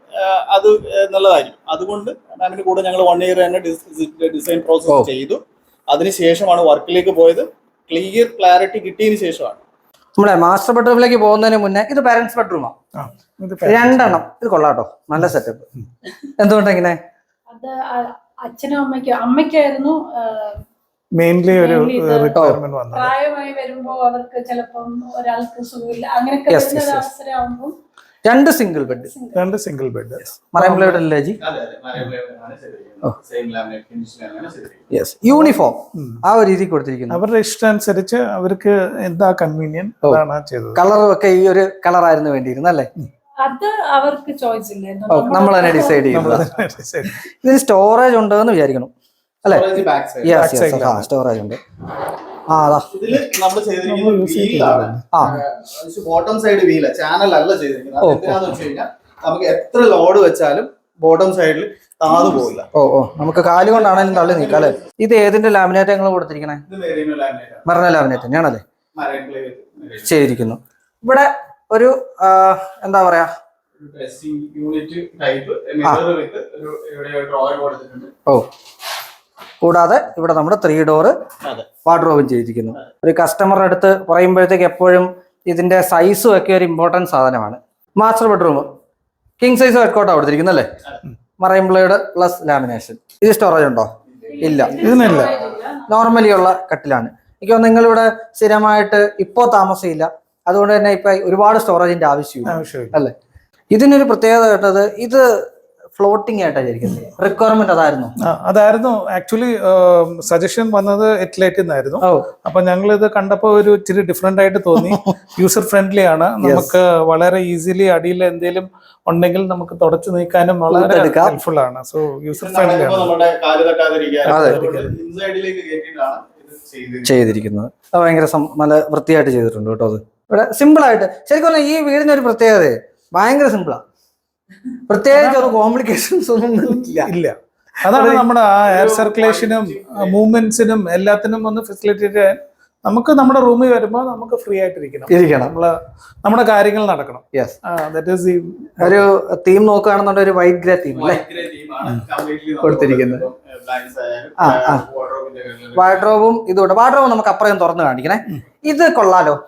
അത് നല്ലതായിരിക്കും. അതുകൊണ്ട് മാമിന്റെ കൂടെ ഞങ്ങൾ വൺ ഇയർ തന്നെ ഡിസൈൻ പ്രോസസ് ചെയ്തു. അതിനുശേഷമാണ് വർക്കിലേക്ക് പോയത്. ക്ലിയർ ക്ലാരിറ്റി കിട്ടിയതിന് ശേഷമാണ്. നമ്മുടെ മാസ്റ്റർ ബെഡ്റൂമിലേക്ക് പോകുന്നതിന് മുന്നേ ഇത് പാരന്റ്സ് ബെഡ്റൂമാണ് രണ്ടെണ്ണം. ഇത് കൊള്ളാട്ടോ. നല്ല സെറ്റപ്പ് എന്തുകൊണ്ടെങ്ങനെ അത് അ- അച്ഛനും അമ്മയ്ക്കും. അമ്മയ്ക്കായിരുന്നു മെയിൻലി ഒരു റിക്വയർമെന്റ് വന്നത്. പ്രായമായി വരുമ്പോ അവർക്ക് ചിലപ്പം ഒരാൾക്ക് സുഖമില്ല. അങ്ങനെയൊക്കെ Yes, രണ്ട് സിംഗിൾ ബെഡ് രണ്ട് സിംഗിൾ ബെഡ് മറയമ്പിളയുടെ അല്ലേ ജി? യെസ് യൂണിഫോം ആ ഒരു രീതി കൊടുത്തിരിക്കുന്നു. അവരുടെ ഇഷ്ടം അനുസരിച്ച് അവർക്ക് എന്താ കൺവീനിയൻ ഓ. അതാണ് ചെയ്തത്. കളറും ഒക്കെ ഈ ഒരു കളറായിരുന്നു വേണ്ടിയിരുന്നു അല്ലേ? അത് അവർക്ക് ചോയ്സ് ഇല്ല നമ്മൾ തന്നെ ഡിസൈഡ് ചെയ്യുന്നത് ഇതിന് സ്റ്റോറേജ് ഉണ്ടോ എന്ന് വിചാരിക്കണം. അല്ലേ? സ്റ്റോറേജ് ഉണ്ട്. ആ ഇതിൽ നമ്മൾ ചെയ്തിരിക്കുന്നത് വീലാണ്. ബോട്ടം സൈഡ് വീല ചാനൽ അല്ല ചെയ്തിരിക്കുന്നത്. ഓ, അത് എന്തിനാന്ന് വെച്ച് കഴിഞ്ഞാൽ നമുക്ക് എത്ര ലോഡ് വെച്ചാലും ബോട്ടം സൈഡിൽ താന്നു പോകില്ല ഓ ഓ. നമുക്ക് കാൽ കൊണ്ടാണെങ്കിലും തള്ളി നീക്കാം അല്ലേ? ഇത് ഏതിന്റെ ലാമിനേറ്റ് നിങ്ങൾ കൊടുത്തിരിക്കണേ? ഇത് മെറീനോ ലാമിനേറ്റ് ആണ്. മരണ ലാമിനേറ്റ് തന്നെയാണല്ലേ? വിത്ത് ചെയ്തിരിക്കുന്നു. ഇവിടെ ഒരു എന്താ പറയാ? Dressing unit type mirror with ഒരു ഇവിടെ ഡ്രോയർ കൊടുത്തിട്ടുണ്ട്. ഓ. കൂടാതെ ഇവിടെ നമ്മുടെ ത്രീ ഡോറ് വാർഡ്രോബും ചെയ്തിരിക്കുന്നു. ഒരു കസ്റ്റമറുടെ അടുത്ത് പറയുമ്പോഴത്തേക്ക് എപ്പോഴും ഇതിന്റെ സൈസും ഒക്കെ ഒരു ഇമ്പോർട്ടന്റ് സാധനമാണ്. മാസ്റ്റർ ബെഡ്റൂം കിങ് സൈസ് വർക്കൗട്ടാണ് കൊടുത്തിരിക്കുന്നത് അല്ലേ? മറൈൻ ബ്ലേഡ് പ്ലസ് ലാമിനേഷൻ ഇത് സ്റ്റോറേജ് ഉണ്ടോ? ഇല്ല. ഇതിനില്ല നോർമലി ഉള്ള കട്ടിലാണ്. എനിക്ക് നിങ്ങളിവിടെ സ്ഥിരമായിട്ട് ഇപ്പോൾ താമസമില്ല. അതുകൊണ്ട് തന്നെ ഇപ്പൊ ഒരുപാട് സ്റ്റോറേജിന്റെ ആവശ്യമില്ല. അല്ലേ? ഇതിനൊരു പ്രത്യേകത കേട്ടത് ഇത് ഫ്ലോട്ടിംഗ് ആയിട്ടാണ് റിക്വയർമെന്റ് അതായിരുന്നു. അതായിരുന്നു. ആക്ച്വലി സജഷൻ വന്നത് എറ്റ്ലൈറ്റിൽ നിന്നായിരുന്നു അപ്പൊ ഞങ്ങൾ ഇത് കണ്ടപ്പോൾ ഒരു ഇച്ചിരി ഡിഫറെന്റ് ആയിട്ട് തോന്നി. യൂസർ ഫ്രണ്ട്ലി ആണ്. നമുക്ക് വളരെ ഈസിലി അടിയിൽ എന്തെങ്കിലും ഉണ്ടെങ്കിൽ നമുക്ക് തുടച്ചു നീക്കാനും വളരെ ഹെൽപ്ഫുൾ ആണ്. സോ യൂസർ ഫ്രണ്ട്ലി ആണ്. ചെയ്തിരിക്കുന്നത്. ഭയങ്കര നല്ല വൃത്തിയായിട്ട് ചെയ്തിട്ടുണ്ട് കേട്ടോ അത്. ഇവിടെ സിമ്പിൾ ആയിട്ട് ശരിക്കും പറഞ്ഞാൽ ഈ വീടിന് ഒരു പ്രത്യേകത ഭയങ്കര സിമ്പിളാ പ്രത്യേകിച്ച് അത് കോംപ്ലിക്കേഷൻസ് ഒന്നും ഇല്ല. ഇല്ല. അതാണ് നമ്മുടെ ആ എയർ സർക്കുലേഷനും മൂവ്മെന്റ്സിനും എല്ലാത്തിനും ഒന്ന് ഫെസിലിറ്റേറ്റ് ചെയ്യാൻ നമുക്ക് നമ്മുടെ റൂമിൽ വരുമ്പോൾ നമുക്ക് ഫ്രീ ആയിട്ടിരിക്കണം. ഇരിക്കണം. നമ്മൾ നമ്മുടെ കാര്യങ്ങൾ നടക്കണം. യെസ് ദാറ്റ് ഈസ് ഒരു തീം നോക്കുകയാണെന്നുണ്ടെങ്കിൽ ഒരു വൈറ്റ് ഗ്രേ തീം അല്ലേ? കൊടുത്തിരിക്കുന്നത്. ആ, ആ. വാർഡ്രോബും ഇതുകൊണ്ട് വാർഡ്രോബ് നമുക്ക് അപ്പുറം തുറന്ന് കാണിക്കണേ. ഇത് കൊള്ളാലോ.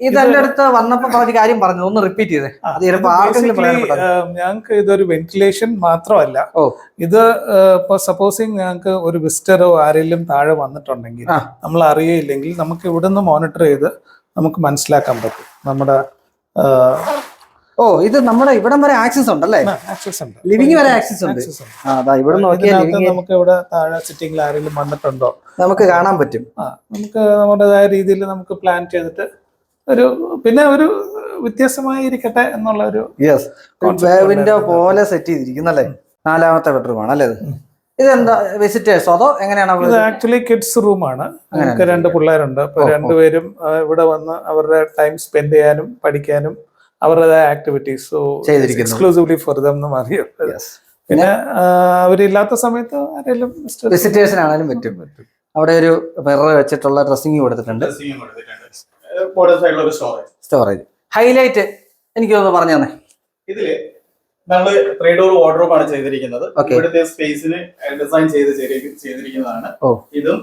ഇത് എന്റെ അടുത്ത് വന്നപ്പോ പറഞ്ഞ കാര്യം പറഞ്ഞു ഒന്ന് റിപ്പീറ്റ് ചെയ്തേ. അത് ചിലപ്പോ ആർക്കെങ്കിലും ഞങ്ങൾക്ക് ഇതൊരു വെന്റിലേഷൻ മാത്രമല്ല. ഓ. ഇത് ഇപ്പൊ സപ്പോസിങ് ഞങ്ങൾക്ക് ഒരു വിസ്റ്ററോ ആരെങ്കിലും താഴെ വന്നിട്ടുണ്ടെങ്കിൽ ആ. നമ്മൾ അറിയില്ലെങ്കിൽ നമുക്ക് ഇവിടുന്ന് മോണിറ്റർ ചെയ്ത് നമുക്ക് മനസ്സിലാക്കാൻ പറ്റും. നമ്മുടെ ഓ ഇത് നമ്മുടെ ഇവിടം വരെ ആക്സസ് ഉണ്ടല്ലേ ആക്സസ് ഉണ്ട്. ലിവിംഗ് വരെ ആക്സസ് ഉണ്ട്. അതാ ഇവിടെ നോക്കിയാൽ നമുക്ക് ഇവിടെ താഴെ സിറ്റിംഗിൽ ആരെങ്കിലും വന്നിട്ടുണ്ടോ? നമുക്ക് കാണാൻ പറ്റും. നമുക്ക് നമ്മുടേതായ രീതിയിൽ നമുക്ക് പ്ലാൻ ചെയ്തിട്ട് ഒരു പിന്നെ ഒരു വ്യത്യസ്തമായി ഇരിക്കട്ടെ എന്നുള്ള ഒരു യെസ് വിൻഡോ പോലെ സെറ്റ് ചെയ്തിരിക്കുന്നല്ലേ നാലാമത്തെ ബെഡ്റൂം ആണ് അല്ലേ ഇത്? ഇതെന്താ വിസിറ്റേഴ്സ് അതോ എങ്ങനെയാണ് ഇത് ആക്ച്വലി കിഡ്സ് റൂം ആണ്. നമുക്ക് രണ്ട് പിള്ളേരുണ്ട്. അപ്പൊ. രണ്ടുപേരും ഇവിടെ വന്ന് അവരുടെ ടൈം സ്പെൻഡ് ചെയ്യാനും പഠിക്കാനും അവരുടേതായ activities so exclusively for them എന്ന് അറിയാം Yes. പിന്നെ അവരില്ലാത്ത സമയത്ത് ആരെങ്കിലും പറ്റും. അവിടെ ഒരു മിറർ വെച്ചിട്ടുള്ള ഡ്രസ്സിംഗ് കൊടുത്തിട്ടുണ്ട്. സ്റ്റോറേജ് ഹൈലൈറ്റ് എനിക്ക് ഒന്ന് പറഞ്ഞു തന്നെ ഇതിൽ നമ്മൾ ത്രീ ഡോർ വാർഡ്രോബ് ആണ് ചെയ്തിരിക്കുന്നത്. ഇവിടുത്തെ സ്പേസിന് ഡിസൈൻ ചെയ്ത് ചെയ്തി- ചെയ്തിരിക്കുന്നതാണ്. ഇതും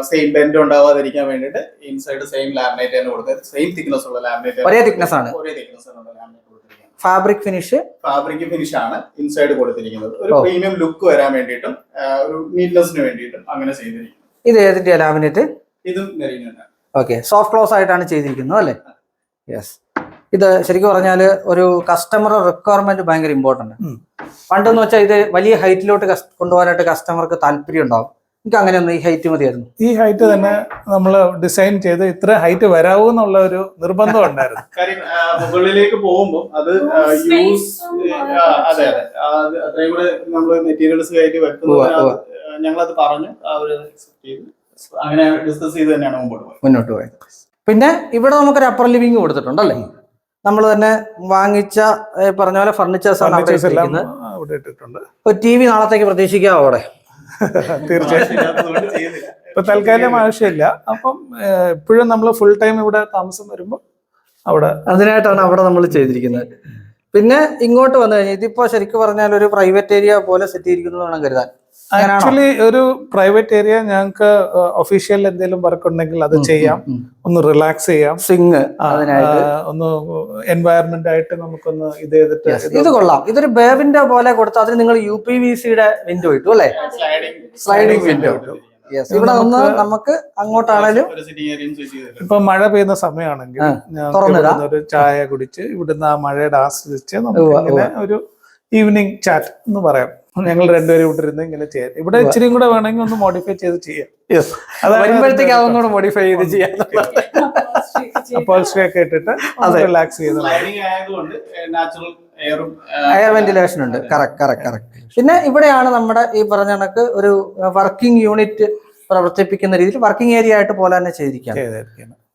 സെയിം ബെൻഡ് ഉണ്ടാവാതിരിക്കാൻ വേണ്ടിട്ട് ഇൻസൈഡ് സെയിം ലാമിനേറ്റ് തന്നെ കൊടുത്തത്. സെയിം തിക്നെസ് ഉള്ള ലാമിനേറ്റ് ഒരേ തിക്നെസ് ആണ്. ഒരേ തിക്നെസ് ഉള്ള laminate fabric finish fabric finish ആണ് ഇൻസൈഡ് കൊടുത്തിരിക്കുന്നത്. ഒരു പ്രീമിയം ലുക്ക് വരാൻ വേണ്ടിയിട്ടും ഒരു നീറ്റ്നെസിന് വേണ്ടിയിട്ടും അങ്ങനെ ചെയ്തിരിക്കുന്നത്. ഇത് ഏതിന്റെ ലാമിനേറ്റ് ഇതും മെറീനാണ് ഓക്കെ സോഫ്റ്റ് ക്ലോസ് ആയിട്ടാണ് ചെയ്തിരിക്കുന്നത് അല്ലേ? യെസ് ഇത് ശരിക്കും പറഞ്ഞാൽ ഒരു കസ്റ്റമർ റിക്വയർമെന്റ് ഭയങ്കര ഇമ്പോർട്ടന്റ്. പണ്ടെന്ന് വെച്ചാൽ ഇത് വലിയ ഹൈറ്റിലോട്ട് കൊണ്ടുപോകാനായിട്ട് കസ്റ്റമർക്ക് താല്പര്യം ഉണ്ടാവും. എനിക്ക് അങ്ങനെയൊന്നും ഈ ഹൈറ്റ് മതിയായിരുന്നു. ഈ ഹൈറ്റ് തന്നെ നമ്മൾ ഡിസൈൻ ചെയ്ത് ഇത്ര ഹൈറ്റ് വരാവൂ എന്നുള്ള ഒരു നിർബന്ധം ഉണ്ടായിരുന്നു. കാര്യം മുകളിലേക്ക് പോകുമ്പോൾ അത് യൂസ് അതെ അതെ. അത്രയും കൂടെ നമ്മൾ മെറ്റീരിയൽസ് കയറ്റി വെക്കുന്നത് ഞങ്ങളത് പറഞ്ഞു അവർ അങ്ങനെ ഡിസ്കസ് ചെയ്ത് തന്നെയാണ് മുമ്പോട്ട് പോയത്. മുന്നോട്ട് പോയത്. പിന്നെ ഇവിടെ നമുക്കൊരു അപ്പർ ലിവിങ് കൊടുത്തിട്ടുണ്ടല്ലേ നമ്മൾ തന്നെ വാങ്ങിച്ച പറഞ്ഞ പോലെ ഫർണിച്ചേഴ്സ് ആണ് ഒരു ടി വി നാളത്തേക്ക് പ്രതീക്ഷിക്കാം അവിടെ? തീർച്ചയായും. ഇപ്പൊ തൽക്കാലം ആവശ്യമില്ല. അപ്പം ഇപ്പോഴും നമ്മൾ ഫുൾ ടൈം ഇവിടെ താമസം വരുമ്പോൾ അവിടെ അതിനായിട്ടാണ് അവിടെ നമ്മൾ ചെയ്തിരിക്കുന്നത്. പിന്നെ ഇങ്ങോട്ട് വന്നു കഴിഞ്ഞാൽ ഇതിപ്പോ ശരിക്കും പറഞ്ഞാൽ ഒരു പ്രൈവറ്റ് ഏരിയ പോലെ സെറ്റ് ചെയ്തിരിക്കുന്നു വേണം കരുതാൻ. ആക്ച്വലി ഒരു പ്രൈവറ്റ് ഏരിയ ഞങ്ങൾക്ക് ഒഫീഷ്യൽ എന്തെങ്കിലും വർക്ക് ഉണ്ടെങ്കിൽ അത് ചെയ്യാം. ഒന്ന് റിലാക്സ് ചെയ്യാം. സിങ് ഒന്ന് എൻവയറമെന്റ് ആയിട്ട് നമുക്കൊന്ന് ഇത് ചെയ്തിട്ട് ഇത് ഇത് കൊള്ളാം. ഇതൊരു ബേവിന്റെ പോലെ കൊടുത്താൽ അതിന് നിങ്ങൾ യു പി വി സിയുടെ വിൻഡോ ഇട്ടു അല്ലേ? Sliding window window. യെസ് ഇവിടെ നിന്ന് നമുക്ക് അങ്ങോട്ടാണേലും ഇപ്പൊ മഴ പെയ്യുന്ന സമയമാണെങ്കിൽ ഒരു ചായ കുടിച്ച് ഇവിടുന്ന് ആ മഴയുടെ ആസ്വദിച്ച് നമുക്ക് ഒരു ഈവനിങ് ചാറ്റ് എന്ന് പറയാം. ഞങ്ങൾ രണ്ടുപേരും ഇവിടെ ഇരുന്ന് ഇങ്ങനെ ചെയ്യാം. ഇവിടെ ഇച്ചിരി കൂടെ വേണമെങ്കിൽ ഒന്ന് മോഡിഫൈ ചെയ്ത് ചെയ്യാം. വരുമ്പോഴത്തേക്ക് വരുമ്പോഴത്തേക്ക് അതൊന്നുകൂടെ മോഡിഫൈ ചെയ്ത് ചെയ്യാം. അപ്പോൾ ഒക്കെ ഇട്ടിട്ട് റിലാക്സ് ചെയ്ത് ആയതുകൊണ്ട് നാച്ചുറൽ എയറും എയർ വെന്റിലേഷൻ ഉണ്ട്. കറക്റ്റ് കറക്റ്റ് കറക്റ്റ് പിന്നെ ഇവിടെയാണ് നമ്മുടെ ഈ പറഞ്ഞ കണക്ക് ഒരു വർക്കിംഗ് യൂണിറ്റ് പ്രവർത്തിപ്പിക്കുന്ന രീതിയിൽ വർക്കിംഗ് ഏരിയ ആയിട്ട് പോലെ തന്നെ ചെയ്തിരിക്കുകയാണ്.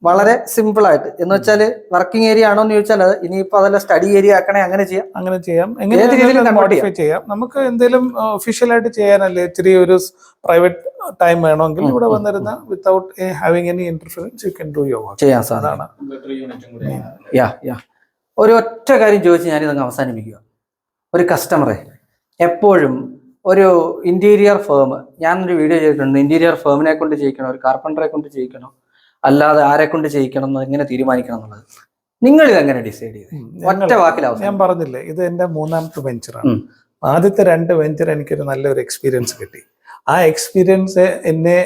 വളരെ സിമ്പിൾ ആയിട്ട്. എന്ന് വെച്ചാൽ വർക്കിംഗ് ഏരിയ ആണോ എന്ന് ചോദിച്ചാൽ അത് ഇനിയിപ്പോ അതല്ല സ്റ്റഡി ഏരിയ ആക്കണേ അങ്ങനെ ചെയ്യാം. അങ്ങനെ ചെയ്യാം. ഏത് എങ്ങനെ മോഡിഫൈ ചെയ്യാം. നമുക്ക് എന്തെങ്കിലും ഒഫീഷ്യൽ ആയിട്ട് ചെയ്യാനല്ലേ ഇച്ചിരി ഒരു പ്രൈവറ്റ് ടൈം വേണമെങ്കിൽ ഇവിടെ വന്നിരുന്ന without having any interference you can do your work ചെയ്യാൻ സാധിക്കും. ഒരു ഒറ്റ കാര്യം ചോദിച്ച് ഞാനിതങ്ങ് അവസാനിപ്പിക്കുക. ഒരു കസ്റ്റമറെ എപ്പോഴും ഒരു ഇന്റീരിയർ ഫേം ഞാനൊരു വീഡിയോ ചെയ്തിട്ടുണ്ട്. ഇന്റീരിയർ ഫേമിനെ കൊണ്ട് ചെയ്യിക്കണോ ഒരു കാർപ്പന്ററെ കൊണ്ട് ചെയ്യിക്കണോ അല്ലാതെ ആരെ കൊണ്ട് ചെയ്യിക്കണം എന്ന് എങ്ങനെ തീരുമാനിക്കണം എന്നുള്ളത്. നിങ്ങൾ ഇത് എങ്ങനെ ഡിസൈഡ് ചെയ്ത് ഒറ്റ വാക്കിലാവും ഞാൻ പറഞ്ഞില്ലേ ഇത് എന്റെ മൂന്നാമത്തെ വെഞ്ചറാണ് ആദ്യത്തെ രണ്ട് വെഞ്ചർ എനിക്കൊരു നല്ലൊരു എക്സ്പീരിയൻസ് കിട്ടി. ആ എക്സ്പീരിയൻസ് എന്നെ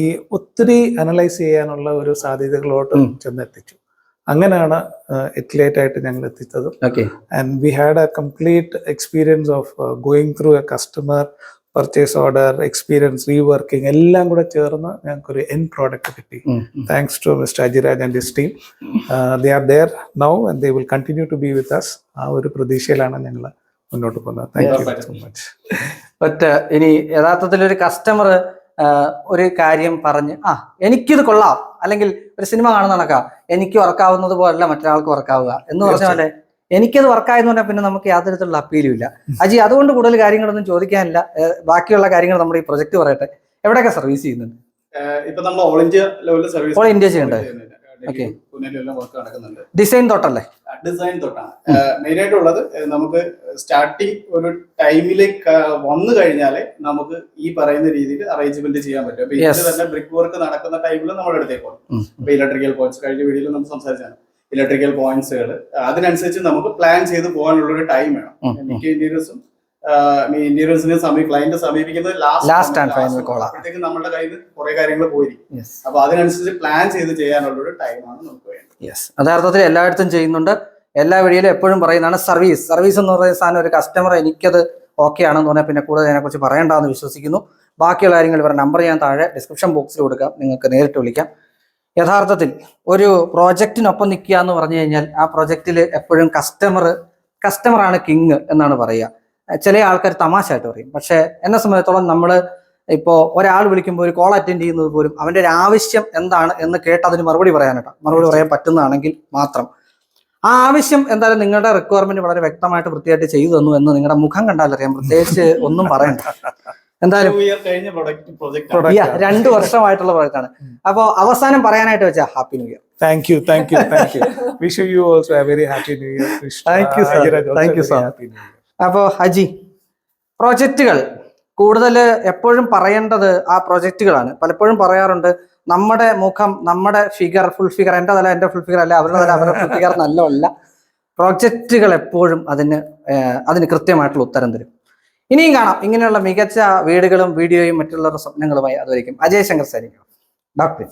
ഈ ഒത്തിരി അനലൈസ് ചെയ്യാനുള്ള ഒരു സാധ്യതകളോട്ട്. ചെന്നെത്തിച്ചു. അങ്ങനെയാണ് എത്ലേറ്റ് ആയിട്ട് ഞങ്ങൾ എത്തിച്ചത് and we had a complete experience of going through a customer purchase order experience reworking എല്ലാം കൂടെ ചേർന്ന് ഞങ്ങൾക്ക് ഒരു എൻ പ്രോഡക്റ്റ് കിട്ടി thanks to mister Ajiraj and his team they are there now and they will continue to be with us ആ ഒരു പ്രതീക്ഷയിലാണ് ഞങ്ങൾ മുന്നോട്ട് പോകുന്നത്. Thank you so much but ഇനി യഥാർത്ഥത്തിൽ ഒരു കസ്റ്റമർ ഒരു കാര്യം പറഞ്ഞ് ആ എനിക്കിത് കൊള്ളാം. അല്ലെങ്കിൽ ഒരു സിനിമ കാണുന്ന കണക്കാ. എനിക്ക് വർക്കാവുന്നത് പോലല്ല മറ്റൊരാൾക്ക് വർക്കാവുക എന്ന് പറഞ്ഞ പോലെ എനിക്കത് വർക്കായെന്ന് പറഞ്ഞാൽ പിന്നെ നമുക്ക് യാതൊരു തരത്തിലുള്ള അപ്പീലും ഇല്ല അജി അതുകൊണ്ട് കൂടുതൽ കാര്യങ്ങളൊന്നും ചോദിക്കാനില്ല. ബാക്കിയുള്ള കാര്യങ്ങൾ നമ്മുടെ ഈ പ്രൊജക്ട് പറയട്ടെ. എവിടെയൊക്കെ സർവീസ് ചെയ്യുന്നുണ്ട്? ഇപ്പൊ നമ്മൾ ഓൾ ഇന്ത്യ ലെവലിൽ സർവീസ് ഓൾ ഇന്ത്യ ചെയ്യുന്നുണ്ട്. വർക്ക് നടക്കുന്നുണ്ട്. ഡിസൈൻ തൊട്ടല്ലേ? ഡിസൈൻ തൊട്ടാണ്. മെയിൻ ആയിട്ടുള്ളത് ഉള്ളത് നമുക്ക് സ്റ്റാർട്ടിങ് ഒരു ടൈമിലേക്ക് വന്നു കഴിഞ്ഞാൽ നമുക്ക് ഈ പറയുന്ന രീതിയിൽ അറേഞ്ച്മെന്റ് ചെയ്യാൻ പറ്റും. അപ്പൊ. ഇതിൽ തന്നെ ബ്രിക്ക് വർക്ക് നടക്കുന്ന ടൈമിൽ നമ്മൾ അടുത്തേക്ക് പോകും ഉം. ഇലക്ട്രിക്കൽ പോയിന്റ്സ് കഴിഞ്ഞ വീഡിയോയിൽ നമ്മൾ സംസാരിച്ചാണ്. ഇലക്ട്രിക്കൽ പോയിന്റ്സുകൾ അതിനനുസരിച്ച് നമുക്ക് പ്ലാൻ ചെയ്ത് പോകാനുള്ള ഒരു ടൈം വേണം. മിക്ക ഇന്റീരിയേഴ്സും ഇന്റീരിയേഴ്സിനെ സമീ ക്ലയന്റ് സമീപിക്കുന്നത് ലാസ്റ്റ് ആൻഡ് ഫൈനൽ കോൾ ആണ് അപ്പോഴത്തേക്ക് നമ്മുടെ കയ്യിൽ നിന്ന് കുറെ കാര്യങ്ങൾ പോയിരിക്കും. അപ്പൊ അതിനനുസരിച്ച് പ്ലാൻ ചെയ്ത് ചെയ്യാനുള്ള ഒരു ടൈമാണ് നമുക്ക് വേണ്ടത്. യെസ് യഥാർത്ഥത്തിൽ എല്ലായിടത്തും ചെയ്യുന്നുണ്ട്. എല്ലാ വഴിയിലും എപ്പോഴും പറയുന്നതാണ് സർവീസ് സർവീസ് എന്ന് പറയുന്ന സാധനം ഒരു കസ്റ്റമർ എനിക്കത് ഓക്കെ ആണെന്ന് പറഞ്ഞാൽ പിന്നെ കൂടുതൽ അതിനെക്കുറിച്ച് പറയേണ്ടെന്ന് വിശ്വസിക്കുന്നു. ബാക്കിയുള്ള കാര്യങ്ങൾ ഇവരുടെ നമ്പർ ഞാൻ താഴെ ഡിസ്ക്രിപ്ഷൻ ബോക്സിൽ കൊടുക്കാം. നിങ്ങൾക്ക് നേരിട്ട് വിളിക്കാം. യഥാർത്ഥത്തിൽ ഒരു പ്രോജക്റ്റിനൊപ്പം നിൽക്കുക എന്ന് പറഞ്ഞു കഴിഞ്ഞാൽ ആ പ്രോജക്റ്റിൽ എപ്പോഴും കസ്റ്റമർ കസ്റ്റമറാണ് കിങ് എന്നാണ് പറയുക. ചില ആൾക്കാർ തമാശയായിട്ട് പറയും. പക്ഷേ എന്നെ സംബന്ധിച്ചിടത്തോളം നമ്മൾ ഇപ്പോൾ ഒരാൾ വിളിക്കുമ്പോൾ ഒരു കോൾ അറ്റൻഡ് ചെയ്യുന്നത് പോലും അവന്റെ ഒരു ആവശ്യം എന്താണ് എന്ന് കേട്ട് അതിന് മറുപടി പറയാനായിട്ട് മറുപടി പറയാൻ പറ്റുന്നതാണെങ്കിൽ മാത്രം. ആ ആവശ്യം എന്തായാലും നിങ്ങളുടെ റിക്വയർമെന്റ് വളരെ വ്യക്തമായിട്ട് വൃത്തിയായിട്ട് ചെയ്തു തന്നു എന്ന് നിങ്ങളുടെ മുഖം കണ്ടാൽ അറിയാം. പ്രത്യേകിച്ച് ഒന്നും പറയണ്ട. എന്തായാലും രണ്ടു ഇയർ വർഷമായിട്ടുള്ള പ്രോജക്റ്റാണ് അപ്പോൾ അവസാനം പറയാനായിട്ട് വെച്ചാൽ happy new year thank you thank you thank you wish you also a very happy new year thank you thank you so sir. അപ്പോൾ ഹജി പ്രോജക്റ്റുകൾ. കൂടുതൽ എപ്പോഴും പറയേണ്ടത് ആ പ്രോജക്റ്റുകളാണ്. പലപ്പോഴും പറയാറുണ്ട് നമ്മുടെ മുഖം നമ്മുടെ ഫിഗർ ഫുൾ ഫിഗർ എന്റെ തല എന്റെ ഫുൾ ഫിഗർ അല്ല അവരുടെ തല അവരുടെ ഫുൾ ഫിഗർ നല്ലതല്ല. പ്രോജക്റ്റുകൾ എപ്പോഴും അതിന് അതിന് കൃത്യമായിട്ടുള്ള ഉത്തരം തരും. ഇനിയും കാണാം. ഇങ്ങനെയുള്ള മികച്ച വീടുകളും വീഡിയോയും മറ്റുള്ളവരുടെ സ്വപ്നങ്ങളുമായി അതുവരെയും അജയ് ശങ്കർ സൈനിക. ഡോക്ടർ